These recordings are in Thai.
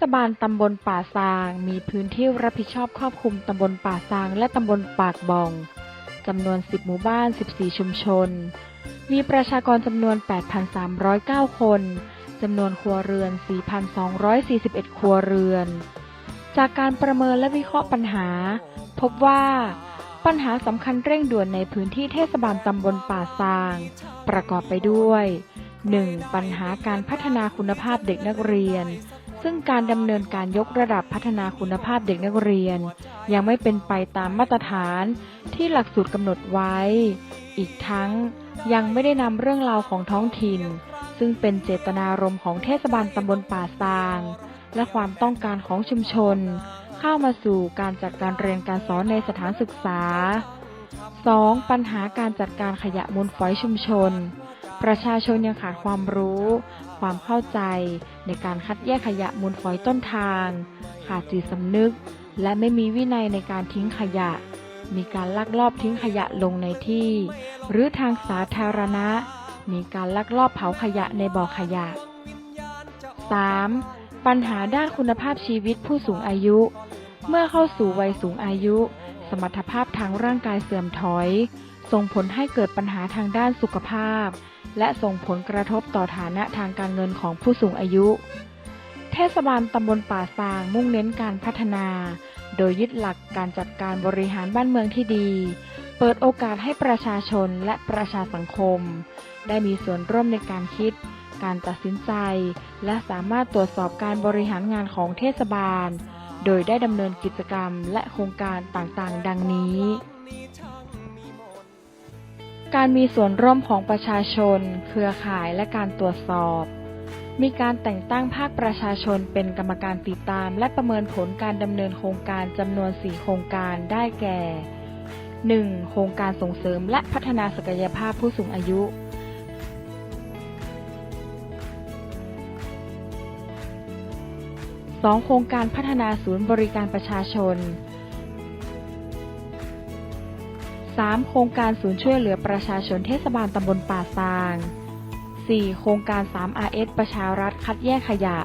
ศบาลตำบลป่าซาง มีพื้นที่รับผิดชอบครอบคลุมตำบลป่าซาง และตำบลปากบองจำนวน 10 หมู่บ้าน 14 ชุมชน มีประชากรจำนวน 8,309 คนจำนวนครัวเรือน 4,241 ครัวเรือน จากการประเมินและวิเคราะห์ปัญหา พบว่าปัญหาสำคัญเร่งด่วนในพื้นที่เทศบาลตำบลป่าซาง ประกอบไปด้วย 1. ปัญหาการพัฒนาคุณภาพเด็กนักเรียน ซึ่งการดำเนินการยกระดับพัฒนาคุณภาพเด็กนักเรียน ยังไม่เป็นไปตามมาตรฐานที่หลักสูตรกำหนดไว้ อีกทั้งยังไม่ได้นำเรื่องราวของท้องถิ่น ซึ่งเป็นเจตนารมณ์ของเทศบาลตำบลป่าซาง และความต้องการของชุมชน เข้ามาสู่การจัดการเรียนการสอนในสถานศึกษา 2. ปัญหาการจัดการขยะมูลฝอยชุมชน ประชาชนยังขาดความรู้ ความเข้าใจในการคัดแยกขยะมูลฝอยต้นทาง ขาดจิตสำนึก และไม่มีวินัยในการทิ้งขยะ มีการลักลอบทิ้งขยะลงในที่ หรือทางสาธารณะ มีการลักลอบเผาขยะในบ่อขยะ 3. ปัญหาด้านคุณภาพชีวิตผู้สูงอายุ เมื่อเข้าสู่วัยสูงอายุ สมรรถภาพทางร่างกายเสื่อมถอย ส่งผลให้เกิดปัญหาทางด้านสุขภาพ และส่งผลกระทบต่อฐานะทางการเงินของผู้สูงอายุ เทศบาลตำบลป่าซางมุ่งเน้นการพัฒนา โดยยึดหลักการจัดการบริหารบ้านเมืองที่ดี เปิดโอกาสให้ประชาชนและประชาสังคม ได้มีส่วนร่วมในการคิด การตัดสินใจ และสามารถตรวจสอบการบริหารงานของเทศบาล โดยได้ดำเนินกิจกรรมและโครงการต่างๆ ดังนี้ การมีส่วนร่วมของประชาชน เครือข่ายและการตรวจสอบ มีการแต่งตั้งภาคประชาชนเป็นกรรมการติดตาม และประเมินผลการดำเนินโครงการจำนวน 4 โครงการได้แก่ 1. โครงการส่งเสริมและพัฒนาศักยภาพผู้สูงอายุ 2. โครงการพัฒนาศูนย์บริการประชาชน 3. โครงการศูนย์ช่วยเหลือประชาชนเทศบาลตำบลป่าซาง 4. โครงการ 3RS ประชารัฐคัดแยกขยะ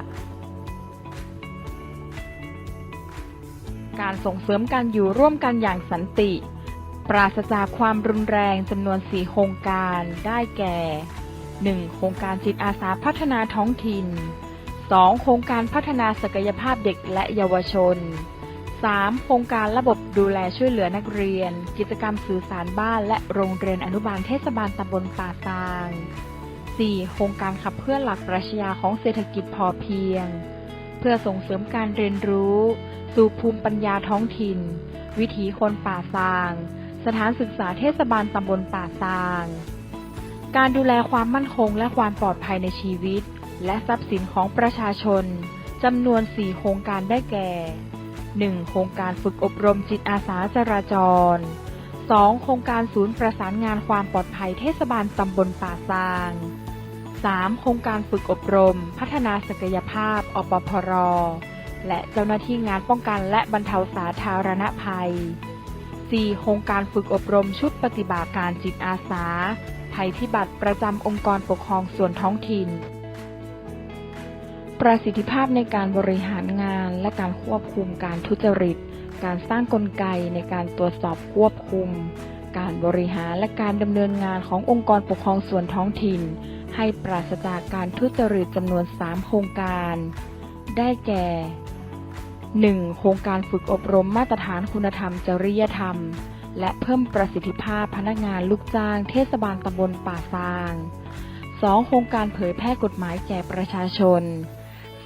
การส่งเสริมการอยู่ร่วมกันอย่างสันติ ปราศจากความรุนแรงจำนวน 4 โครงการได้แก่ 1. โครงการจิตอาสาพัฒนาท้องถิ่น 2. โครงการพัฒนาศักยภาพเด็กและเยาวชน 3. โครงการระบบดูแลช่วยเหลือนักเรียน กิจกรรมสื่อสารบ้านและโรงเรียนอนุบาลเทศบาลตำบลป่าซาง 4. โครงการขับเคลื่อนหลักปรัชญาของเศรษฐกิจพอเพียง เพื่อส่งเสริมการเรียนรู้ สู่ภูมิปัญญาท้องถิ่น วิถีคนป่าซาง สถานศึกษาเทศบาลตำบลป่าซาง การดูแลความมั่นคงและความปลอดภัยในชีวิต และทรัพย์สินของประชาชนจำนวน 4 โครงการได้แก่ 1. โครงการฝึกอบรมจิตอาสาจราจร 2. โครงการศูนย์ประสานงานความปลอดภัยเทศบาลตำบลป่าซาง 3. โครงการฝึกอบรม พัฒนาศักยภาพ อปพร และเจ้าหน้าที่งานป้องกันและบรรเทาสาธารณภัย 4. โครงการฝึกอบรมชุดปฏิบัติการจิตอาสา ภัยพิบัติประจำองค์กรปกครองส่วนท้องถิ่น ประสิทธิภาพในการบริหารงานและการควบคุมการทุจริต การสร้างกลไกในการตรวจสอบควบคุม การบริหารและการดำเนินงานขององค์กรปกครองส่วนท้องถิ่น ให้ปราศจากการทุจริตจำนวน 3 โครงการ ได้แก่ 1. โครงการฝึกอบรมมาตรฐานคุณธรรมจริยธรรม และเพิ่มประสิทธิภาพพนักงานลูกจ้างเทศบาลตำบลป่าซาง 2. โครงการเผยแพร่กฎหมายแก่ประชาชน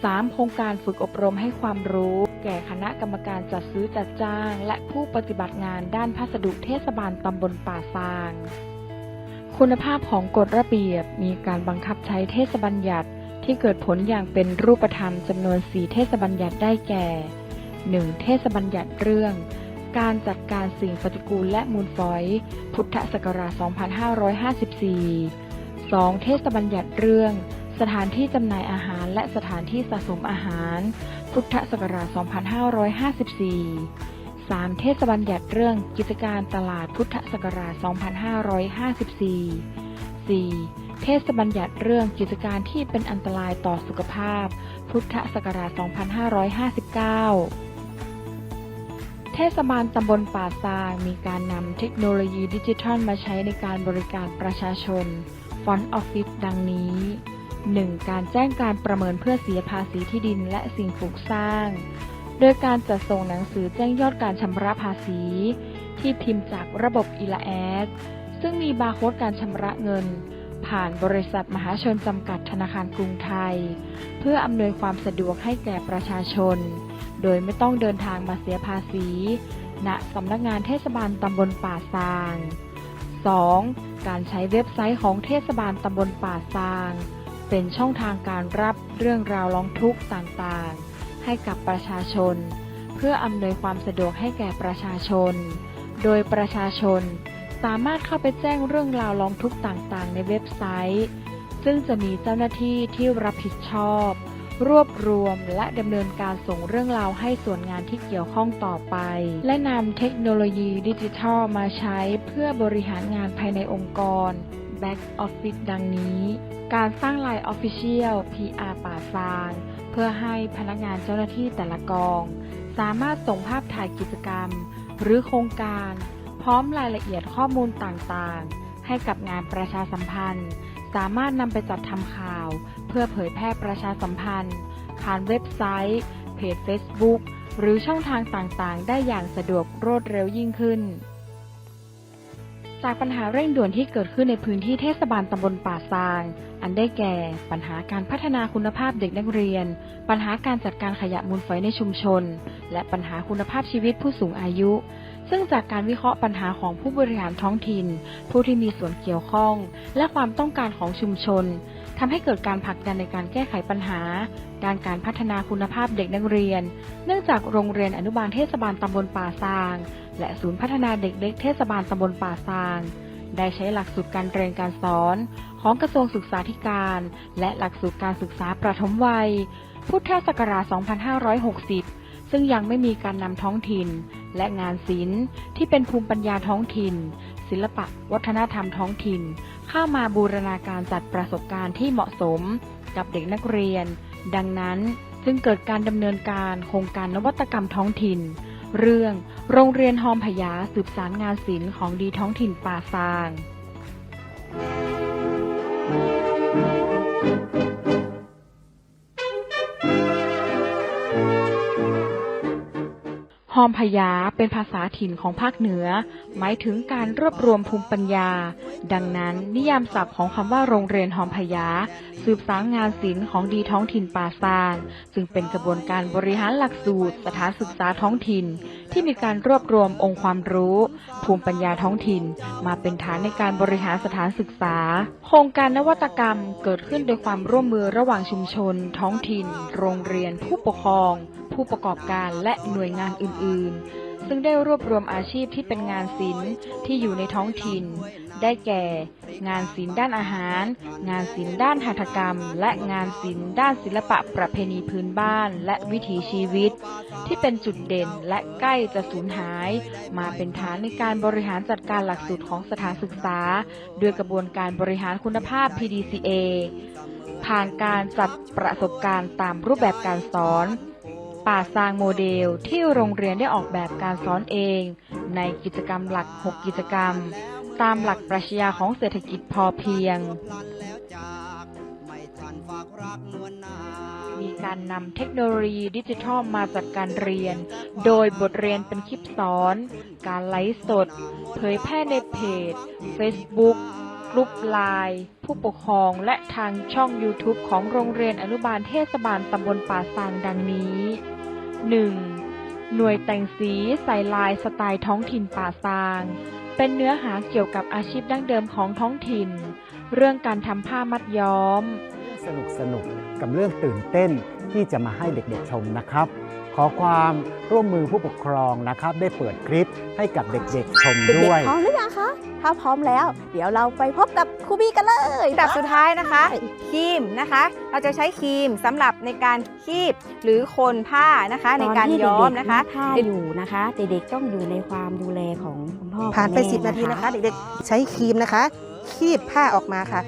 3. โครงการฝึกอบรมให้ความรู้ แก่คณะกรรมการจัดซื้อจัดจ้าง และผู้ปฏิบัติงานด้านพัสดุเทศบาลตำบลป่าซาง คุณภาพของกฎระเบียบมีการบังคับใช้เทศบัญญัติที่เกิดผลอย่างเป็นรูปธรรมจำนวน 4 เทศบัญญัติได้แก่ 1. เทศบัญญัติเรื่อง การจัดการสิ่งปฏิกูลและมูลฝอย พุทธศักราช 2554 2. เทศบัญญัติเรื่อง สถานที่จำหน่ายอาหารและสถานที่สะสมอาหาร พุทธศักราช 2554 3. เทศบัญญัติเรื่องกิจการตลาดพุทธศักราช 2554 4. เทศบัญญัติเรื่องกิจการที่เป็นอันตรายต่อสุขภาพ พุทธศักราช 2559 เทศบาลตำบลป่าซางมีการนำเทคโนโลยีดิจิทัลมาใช้ในการบริการประชาชน ฟอนต์ออฟฟิศดังนี้ 1. การแจ้งการประเมินเพื่อเสียภาษีที่ดินและสิ่งปลูกสร้าง โดยการจัดส่งหนังสือแจ้งยอดการชำระภาษี ที่พิมพ์จากระบบอีลาแอดซึ่งมีบาร์โค้ดการชำระเงิน ผ่านบริษัทมหาชนจำกัดธนาคารกรุงไทย เพื่ออำนวยความสะดวกให้แก่ประชาชน โดยไม่ต้องเดินทางมาเสียภาษี ณสำนักงานเทศบาลตำบลป่าซาง 2. การใช้เว็บไซต์ของเทศบาลตำบลป่าซาง เป็นช่องทางการรับเรื่องราวร้องทุกข์ต่างๆ ให้กับประชาชน เพื่ออำนวยความสะดวกให้แก่ประชาชน โดยประชาชนสามารถเข้าไปแจ้งเรื่องราวร้องทุกข์ต่างๆ ในเว็บไซต์ ซึ่งจะมีเจ้าหน้าที่ที่รับผิดชอบ รวบรวมและดำเนินการส่งเรื่องราวให้ส่วนงานที่เกี่ยวข้องต่อไป และนำเทคโนโลยีดิจิทัลมาใช้เพื่อบริหารงานภายในองค์กร Back Office ดังนี้ การสร้างไลน์ Official PR ป่าซาง เพื่อให้พนักงานเจ้าหน้าที่แต่ละกอง สามารถส่งภาพถ่ายกิจกรรม หรือโครงการ พร้อมรายละเอียดข้อมูลต่างๆ ให้กับงานประชาสัมพันธ์ สามารถนำไปจัดทำข่าว เพื่อเผยแพร่ประชาสัมพันธ์ผ่านเว็บไซต์ เพจ Facebook หรือช่องทางต่างๆ ได้อย่างสะดวกรวดเร็วยิ่งขึ้น จากปัญหาเร่งด่วนที่เกิดขึ้นในพื้นที่เทศบาลตำบลป่าซาง อันได้แก่ ปัญหาการพัฒนาคุณภาพเด็กนักเรียน ปัญหาการจัดการขยะมูลฝอยในชุมชน และปัญหาคุณภาพชีวิตผู้สูงอายุ ซึ่งจากการวิเคราะห์ปัญหาของผู้บริหารท้องถิ่น ผู้ที่มีส่วนเกี่ยวข้อง และความต้องการของชุมชน ทำให้เกิดการผลักดันในการแก้ไขปัญหา ด้านการพัฒนาคุณภาพเด็กนักเรียน เนื่องจากโรงเรียนอนุบาลเทศบาลตำบลป่าซาง และศูนย์พัฒนาเด็กเล็กเทศบาลตำบลป่าซาง ได้ใช้หลักสูตรการเรียนการสอน ของกระทรวงศึกษาธิการ และหลักสูตรการศึกษาประถมวัย พุทธศักราช 2560ซึ่งยังไม่มีการนำท้องถิ่น และงานศิลป์ที่เป็นภูมิปัญญาท้องถิ่น ศิลปะ วัฒนธรรมท้องถิ่น เข้ามาบูรณาการจัดประสบการณ์ที่เหมาะสมกับเด็กนักเรียน ดังนั้นจึงเกิดการดำเนินการโครงการนวัตกรรมท้องถิ่น เรื่องโรงเรียนหอมพยาสืบสารงานศิลป์ของดีท้องถิ่นป่าซางฮ อมพยาเป็นภาษาถิ่นของภาคเหนือ หมายถึงการรวบรวมภูมิปัญญา ดังนั้นนิยามศัพท์ของคำว่าโรงเรียนฮอมพยา สืบสางงานศิลป์ของดีท้องถิ่นป่าซางจึงเป็นกระบวนการบริหารหลักสูตร สถานศึกษาท้องถิ่นที่มีการรวบรวมองค์ความรู้ ภูมิปัญญาท้องถิ่น มาเป็นฐานในการบริหารสถานศึกษา โครงการนวัตกรรมเกิดขึ้นโดยความร่วมมือระหว่างชุมชน ท้องถิ่น โรงเรียน ผู้ปกครอง ผู้ประกอบการและหน่วยงานอื่น ๆ ซึ่งได้รวบรวมอาชีพที่เป็นงานศิลป์ที่อยู่ในท้องถิ่น ได้แก่ งานศิลป์ด้านอาหาร งานศิลป์ด้านหัตถกรรม และงานศิลป์ด้านศิลปะประเพณีพื้นบ้าน และวิถีชีวิต ที่เป็นจุดเด่นและใกล้จะสูญหาย มาเป็นฐานในการบริหารจัดการหลักสูตรของสถานศึกษา ด้วยกระบวนการบริหารคุณภาพ PDCA ผ่านการจัดประสบการณ์ตามรูปแบบการสอนป่าซางโมเดลที่โรงเรียนได้ออกแบบการสอนเอง ในกิจกรรมหลัก 6 กิจกรรม ตามหลักปรัชญาของเศรษฐกิจพอเพียง มีการนำเทคโนโลยีดิจิทัลมาจัดการเรียน โดยบทเรียนเป็นคลิปสอน การไลฟ์สด เผยแพร่ในเพจ Facebook กลุ่มไลน์ผู้ปกครองและทางช่อง YouTube ของโรงเรียนอนุบาลเทศบาลตำบลป่าซางดังนี้ 1. หน่วยแต่งสีใส่ลายสไตล์ท้องถิ่นป่าซาง เป็นเนื้อหาเกี่ยวกับอาชีพดั้งเดิมของท้องถิ่น เรื่องการทำผ้ามัดย้อม สนุกสนุกกับเรื่องตื่นเต้นที่จะมาให้เด็กๆชมนะครับ ขอความร่วมมือผู้ปกครองนะครับ ได้เปิดคลิปให้กับเด็กๆชมเด็ด้วยกๆพร้อมหรือยังคะ ถ้าพร้อมแล้ว เดี๋ยวเราไปพบกับครูบีกันเลยอันดับสุดท้ายนะคะครีมนะคะ เราจะใช้ครีมสำหรับในการคีบหรือโคนผ้านะคะในการย้อมนะคะตอนที่เด็กๆผ้าอยู่นะคะ เด็กๆต้องอยู่ในความดูแลของคุณพ่อผ่านไป คุณแม่10 นาทีนะคะ เด็กๆ ใช้ครีมนะคะ คีบผ้าออกมาค่ะ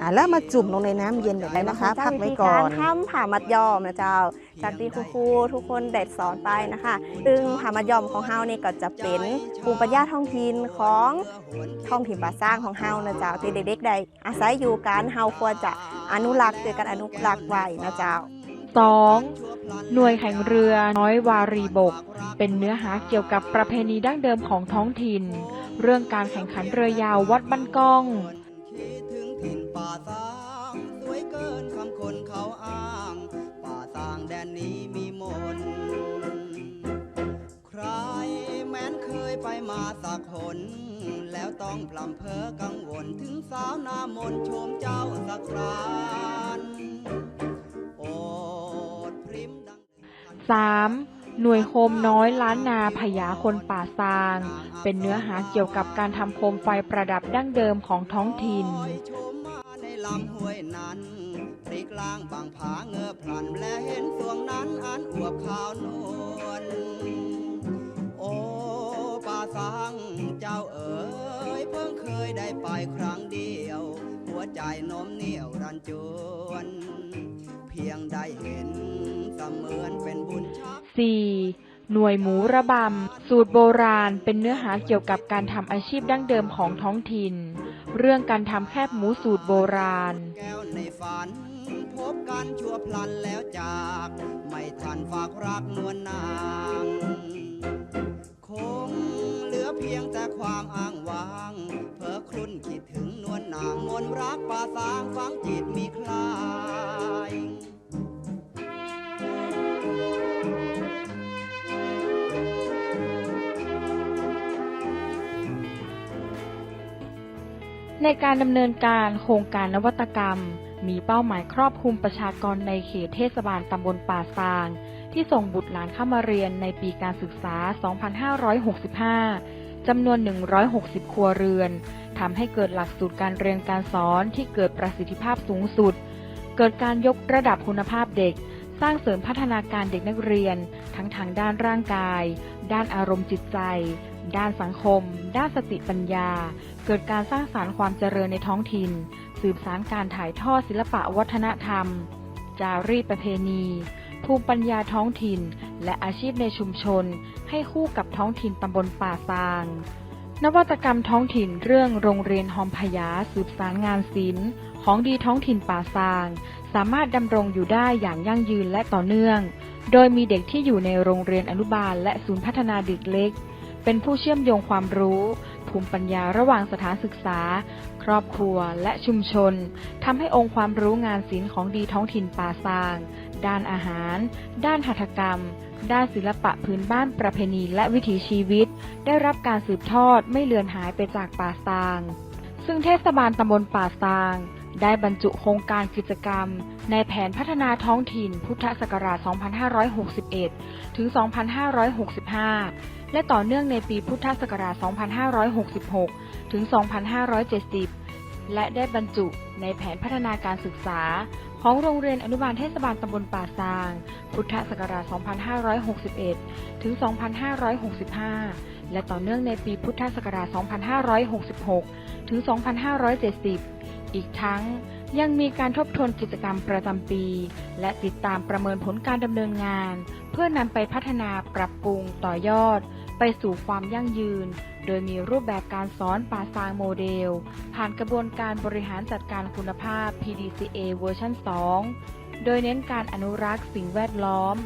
อ่าแล้วมาจุ่มลงในน้ำเย็นแบบนี้นะคะ พักไว้ก่อน ทำผ่ามัดยอมนะเจ้า จากที่ครูๆทุกคนได้สอนไปนะคะ ซึ่งผ่ามัดยอมของเฮานี่ก็จะเป็นภูมิปัญญาท้องถิ่นของท้องถิ่นป่าสร้างของเฮานะเจ้าที่เด็กๆได้อาศัยอยู่กันเฮาควรจะอนุรักษ์ด้วยกันอนุรักษ์ไว้นะเจ้า 2. หน่วยแข่งเรือน้อยวารีบก เป็นเนื้อหาเกี่ยวกับประเพณีดั้งเดิมของท้องถิ่น เรื่องการแข่งขันเรือยาววัดบ้านก้อง นนี้มีมนต์ใครแม้นเคยไปมาสักหน แล้วต้องพลำเพอกังวลถึงสาวหน้ามนต์ชมเจ้าสักครานโอดพริมดัง 3. หน่วยโคมน้อยล้านนาพญาคนป่าซาง เป็นเนื้อหาเกี่ยวกับการทำโคมไฟประดับดั้งเดิมของท้องถิ่น ชมมาในลำห้วยนั้น พลิกล่างบางผาเงือพลันและเห็นสวงนั้นอันอวบขาวนวลโอ้ป่าสังเจ้าเอ๋ยเพิ่งเคยได้ไปครั้งเดียว หัวใจโน้มเหนียวรันจวนเพียงได้เห็นเสมือนเป็นบุญชัก 4. หน่วยหมูระบำ สูตรโบราณเป็นเนื้อหาเกี่ยวกับการทำอาชีพดั้งเดิมของท้องถิ่น เรื่องการทำแคบหมูสูตรโบราณแก้วในฝัน พบกันชั่วพลันแล้วจาก ไม่ทันฝากรักนวลนาง คงเหลือเพียงแต่ความอ้างว้าง เพ้อครุ่นคิดถึงนวลนางมนรักป่าสางฝังจิตมีคลา ในการดำเนินการโครงการนวัตกรรม มีเป้าหมายครอบคลุมประชากรในเขตเทศบาลตำบลป่าซาง ที่ส่งบุตรหลานเข้ามาเรียนในปีการศึกษา 2565 จำนวน 160 ครัวเรือน ทำให้เกิดหลักสูตรการเรียนการสอนที่เกิดประสิทธิภาพสูงสุด เกิดการยกระดับคุณภาพเด็ก สร้างเสริมพัฒนาการเด็กนักเรียน ทั้งทางด้านร่างกาย ด้านอารมณ์จิตใจ ด้านสังคม ด้านสติปัญญา เกิดการสร้างสารรค์ความเจริญในท้องถิ่น สืบสารการถ่ายทอดศิลปะวัฒนธรรม จารีตประเพณี ภูมิปัญญาท้องถิ่น และอาชีพในชุมชน ให้คู่กับท้องถิ่นตำบลป่าซาง นวัตกรรมท้องถิ่นเรื่องโรงเรียนหอมพยาสืบสารงานศิลป์ ของดีท้องถิ่นป่าซาง สามารถดำรงอยู่ได้อย่างยั่งยืนและต่อเนื่อง โดยมีเด็กที่อยู่ในโรงเรียนอนุบาล และศูนย์พัฒนาเด็กเล็ก เป็นผู้เชื่อมโยงความรู้ ภูมิปัญญาระหว่างสถานศึกษา ครอบครัวและชุมชนทำให้องค์ความรู้งานศิลป์ของดีท้องถิ่นป่าซาง ด้านอาหาร ด้านหัตถกรรม ด้านศิลปะพื้นบ้านประเพณีและวิถีชีวิต ได้รับการสืบทอดไม่เลือนหายไปจากป่าซาง ซึ่งเทศบาลตำบลป่าซาง ได้บรรจุโครงการกิจกรรม ในแผนพัฒนาท้องถิ่นพุทธศักราช 2561 ถึง 2565 และต่อเนื่องในปีพุทธศักราช 2566 ถึง 2570 และได้บรรจุในแผนพัฒนาการศึกษา ของโรงเรียนอนุบาลเทศบาลตำบลป่าซาง พุทธศักราช 2561 ถึง 2565 และต่อเนื่องในปีพุทธศักราช 2566 ถึง 2570 อีกทั้งยังมีการทบทวนกิจกรรมประจำปี และติดตามประเมินผลการดำเนินงาน เพื่อนำไปพัฒนาปรับปรุงต่อยอด ไปสู่ความยั่งยืน โดยมีรูปแบบการสอนป่าซางโมเดล ผ่านกระบวนการบริหารจัดการคุณภาพ PDCA เวอร์ชัน2 โดยเน้นการอนุรักษ์สิ่งแวดล้อม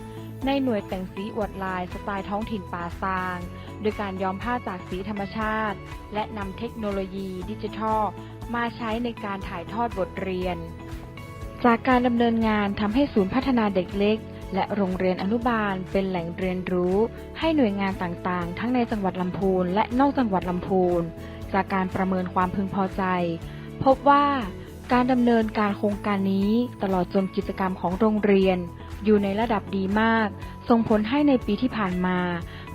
ในหน่วยแต่งสีอวดลายสไตล์ท้องถิ่นป่าซาง โดยการย้อมผ้าจากสีธรรมชาติ และนำเทคโนโลยีดิจิทัล มาใช้ในการถ่ายทอดบทเรียน จากการดำเนินงานทำให้ศูนย์พัฒนาเด็กเล็ก และโรงเรียนอนุบาลเป็นแหล่งเรียนรู้ ให้หน่วยงานต่างๆ ทั้งในจังหวัดลำพูนและนอกจังหวัดลำพูน จากการประเมินความพึงพอใจ พบว่าการดำเนินการโครงการนี้ตลอดจนกิจกรรมของโรงเรียน อยู่ในระดับดีมาก ส่งผลให้ในปีที่ผ่านมา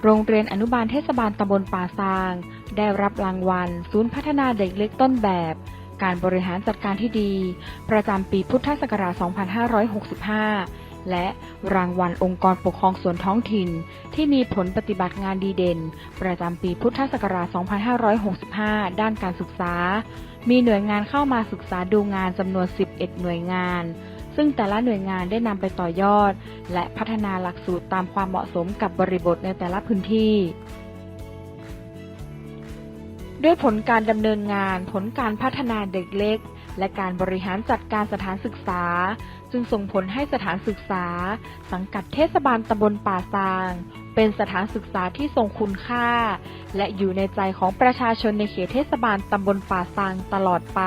โรงเรียนอนุบาลเทศบาลตำบลป่าซาง ได้รับรางวัล ศูนย์พัฒนาเด็กเล็กต้นแบบ การบริหารจัดการที่ดี ประจำปีพุทธศักราช 2565 และรางวัลองค์กรปกครองส่วนท้องถิ่น ที่มีผลปฏิบัติงานดีเด่น ประจำปีพุทธศักราช 2565 ด้านการศึกษา มีหน่วยงานเข้ามาศึกษาดูงานจำนวน 11 หน่วยงาน ซึ่งแต่ละหน่วยงานได้นำไปต่อยอด และพัฒนาหลักสูตรตามความเหมาะสมกับบริบทในแต่ละพื้นที่ด้วยผลการดำเนินงาน ผลการพัฒนาเด็กเล็ก และการบริหารจัดการสถานศึกษา จึงส่งผลให้สถานศึกษา สังกัดเทศบาลตำบลป่าซาง เป็นสถานศึกษาที่ทรงคุณค่า และอยู่ในใจของประชาชนในเขตเทศบาลตำบลป่าซางตลอดไป